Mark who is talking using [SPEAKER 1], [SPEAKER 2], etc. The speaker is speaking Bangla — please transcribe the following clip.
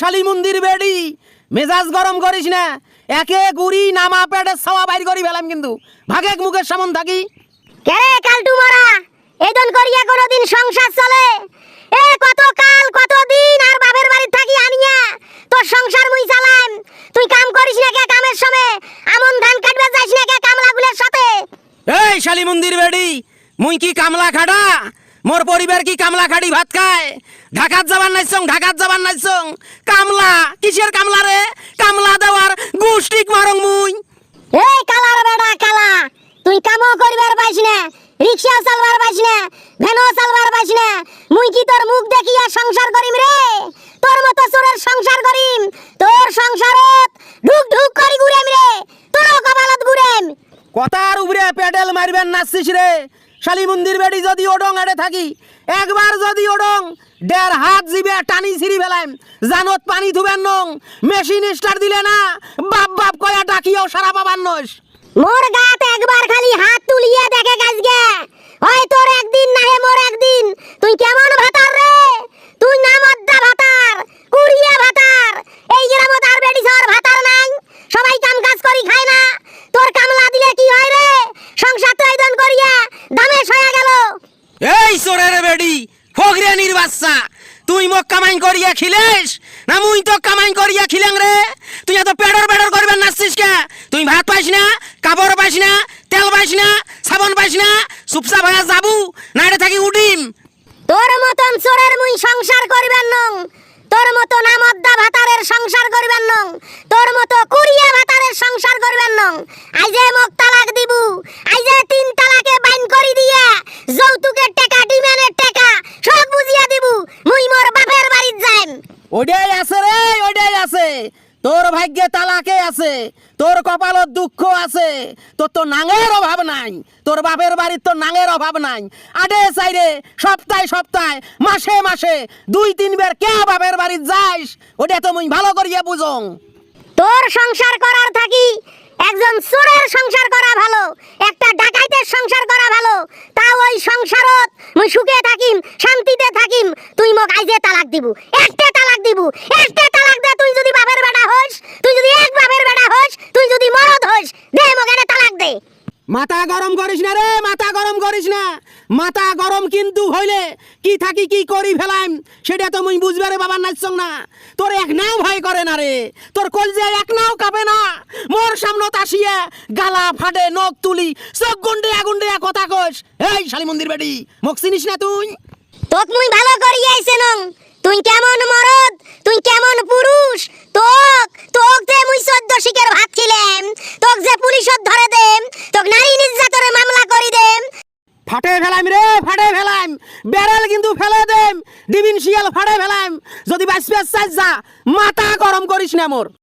[SPEAKER 1] শালি মন্দির বেডি। মেজাজ গরম করিস না। একে গুড়ি নামা পেটে ছাওয়া বাইর করি ফেলাম কিন্তু। ভাগেক মুখের সামন থাকি।
[SPEAKER 2] কেরে কালটু মারা? এদন করিয়া কোনদিন সংসার চলে? এ কত কাল কত দিন আর বাপের বাড়ি থাকি আনিয়া তোর সংসার মুই চালাম। তুই কাম করিস না কে কামের সময়? আমন ধান কাটবে যাইস না কে কামলাগুলোর সাথে?
[SPEAKER 1] এই শালি মন্দির বেডি মুই কি কামলা খাড়া মোর পরিবার কি কামলা খাড়ি ভাত খায়? ঢাকাত যাবার নাইছং ঢাকাত যাবার নাইছং কামলা কিসের কামলা রে? কামলা দেওয়ার গুষ্টিক মারং মুই।
[SPEAKER 2] এই কালার বেড়া কালা তুই কামও করিবার পাইস না রিক্সা চালবার পাইস না ভ্যানও চালবার পাইস না মুই কি তোর মুখ দেখিয়া সংসার করিম রে? তোর মতো চোরের সংসার করিম তোর সংসারত ঢুক ঢুক করি ঘুরেম রে তোরও কপালত ঘুরেম
[SPEAKER 1] কথার উপরে পেডেল মারবেন নাচছিস রে শালি মন্দির বেডি যদি ওডং এড়ে থাকি, একবার যদি ওডং, দেড় হাত জিবে টানি ছিঁড়ি ফেলাম জানত পানি ধুবেন নং, মেশিন স্টার দিলে না, বাপ বাপ কয়া ডাকিও সারা বাবার নস।
[SPEAKER 2] মোর গাত একবার খালি হাত তুলিয়ে দেখে গাছগে হয় তোর একদিন না হে মোর একদিন তুই কেমন ভাতার রে তুই না মদ্দা ভাতার কুড়িয়ে ভাতার এই গ্রামত আর বেডি সর ভাতার নাই সবাই কাম কাজ করি খায় না তোর কামলা দিলে কি হয় রে সংসার তো আয়োজন করিয়া দামে সয়া গেল
[SPEAKER 1] এই সোরের বেডি ফগরিয়ানির বাচ্চা তুই মোক কামাই করিয়া খিলেস, না মুই তো কামাই করিয়া খিলেং রে? তুই এত পেডর পেডর করবেন নাচছিস কে? তুই ভাত পাইস না, কাপড় পাইস না, তেল পাইস না, সাবন পাইস না, চুপচাপ হয়ে যাবু না এটা থাকি উঠিম
[SPEAKER 2] তোর মতন চোরের মুই সংসার করিবেন নং। তোর মতো নামদ্দা ভাতারের সংসার করিবেন নং। তোর মতো কুড়িয়া ভাতারের সংসার করিবেন নং। আইজে মোক তালাক দিবু, আইজে তিন তালাকে বাইন
[SPEAKER 1] ওইটাই আছে রে ওইটাই আছে। তোর ভাগ্যে তালাকে আছে, তোর কপালত দুঃখ আছে, তোর তো নাঙের অভাব নাই, তোর বাপের বাড়ির তো নাঙের অভাব নাই। আডে চাইরে সপ্তাহে সপ্তাহে, মাসে মাসে দুই, তিন তিনবার কে বাপের বাড়ির যাইস, ওটা তো মুই ভালো করিয়া বুঝং।
[SPEAKER 2] তোর সংসার করার থাকি একজন চোরের সংসার করা ভালো একটা ডাকাইতের সংসার করা ভালো তা ওই সংসারত মুই সুখে থাকিম, শান্তিতে থাকিম, তুই মোক আইজে তালাক দিবু, একটা তালাক দিবু, একটা তালাক দে, তুই যদি বাপের বেটা হইস তুই যদি এক বাপের বেটা হইস তুই যদি মরদ হইস দে মোক এনে তালাক দে।
[SPEAKER 1] মাথা গরম করিস না রে, মাথা গরম করিস না। মাথা গরম কিন্তু হইলে কি থাকি কি করি ফেলাম সেটা তো মুই বুঝবে রে বাবার নাচছং না। তোর এক নাও ভয় করে না রে, তোর কলজে এক নাও কাঁপে না। মোর সামনে আসিয়া গালা ফাটে, নখ তুলি, চোখ গুন্ডিয়া গুন্ডিয়া কথা কস। এই শালি মন্দির বেটি, মোক চিনিস না তুই?
[SPEAKER 2] তোক মুই ভালো করিয়া আইছে নং। তুই কেমন মরদ? তুই কেমন পুরুষ? তোক তোক যে মুই চোদ্দ শিকের ভাত খিলেম তোক যে পুলিশত ধরে দেম, তোক নারী নির্যাতনের মামলা করি দেম।
[SPEAKER 1] ফাটে ফেলাম রে, ফাটে ফেলাম বেড়াল কিন্তু ফেলে দেম ডিবিন শিয়াল ফাটে ফেলাম যদি বাঁচবে চাই মাথা গরম করিস না মোর।